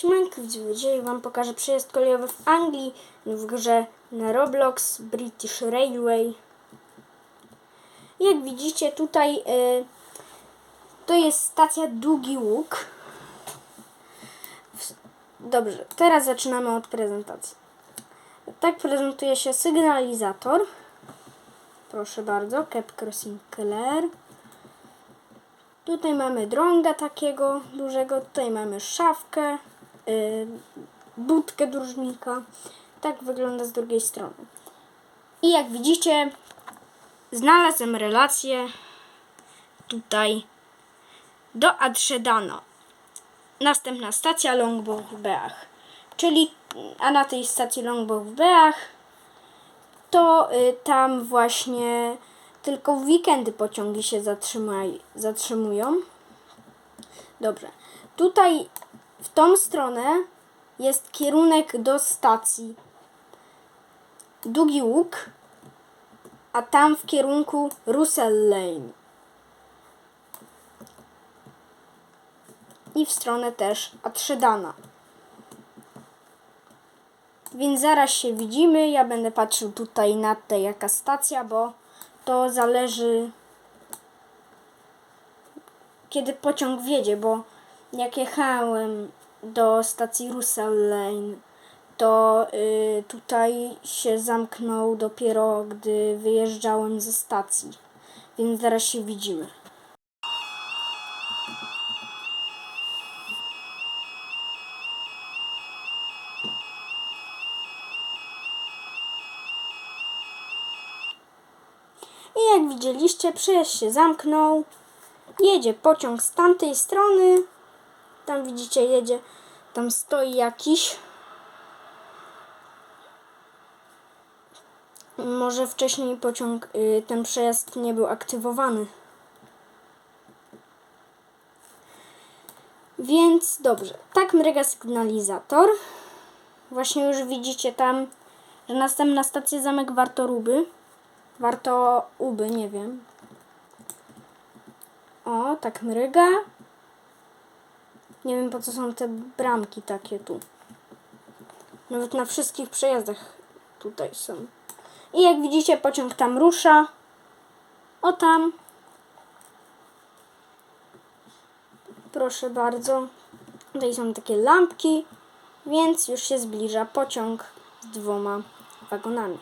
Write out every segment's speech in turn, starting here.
Siemanko, dzisiaj Wam pokażę przejazd kolejowy w Anglii w grze na Roblox British Railway. Jak widzicie tutaj y, to jest stacja Długi Łuk. Dobrze, teraz zaczynamy od prezentacji. Tak prezentuje się sygnalizator. Proszę bardzo, Cap Crossing Clare. Tutaj mamy drąga takiego dużego, tutaj mamy szafkę, budkę dróżnika. Tak wygląda z drugiej strony. I jak widzicie, znalazłem relację tutaj do Adszedana. Następna stacja Longbow w Beach. Czyli, a na tej stacji Longbow w Beach to y, tam właśnie tylko w weekendy pociągi się zatrzymaj, zatrzymują. Dobrze. Tutaj w tą stronę jest kierunek do stacji Długi Łuk, a tam w kierunku Russell Lane. I w stronę też Atrzedana. Więc zaraz się widzimy. Ja będę patrzył tutaj na tę jaka stacja, bo to zależy kiedy pociąg wjedzie, bo jak jechałem do stacji Russell Lane, to y, tutaj się zamknął dopiero gdy wyjeżdżałem ze stacji. Więc zaraz się widzimy. I jak widzieliście, przejazd się zamknął. Jedzie pociąg z tamtej strony. Tam widzicie, jedzie, tam stoi jakiś. Może wcześniej pociąg, y, ten przejazd nie był aktywowany. Więc dobrze, tak mryga sygnalizator. Właśnie już widzicie tam, że następna stacja Zamek Wartoruby. Warto uby, nie wiem. O, tak mryga. Nie wiem po co są te bramki takie tu. Nawet na wszystkich przejazdach tutaj są. I jak widzicie, pociąg tam rusza. O tam. Proszę bardzo. Tutaj są takie lampki, więc już się zbliża pociąg z dwoma wagonami.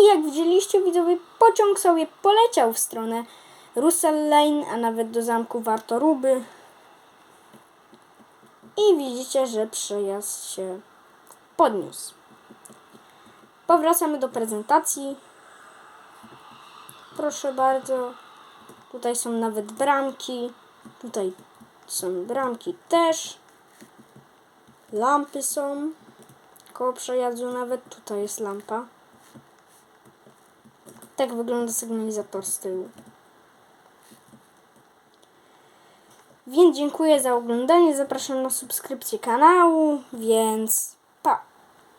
I jak widzieliście, widzowie, pociąg sobie poleciał w stronę Russell Lane, a nawet do zamku Wartoruby. I widzicie, że przejazd się podniósł. Powracamy do prezentacji. Proszę bardzo. Tutaj są nawet bramki. Tutaj są bramki też. Lampy są. Koło przejazdu nawet tutaj jest lampa. Tak wygląda sygnalizator z tyłu. Więc dziękuję za oglądanie. Zapraszam na subskrypcję kanału, więc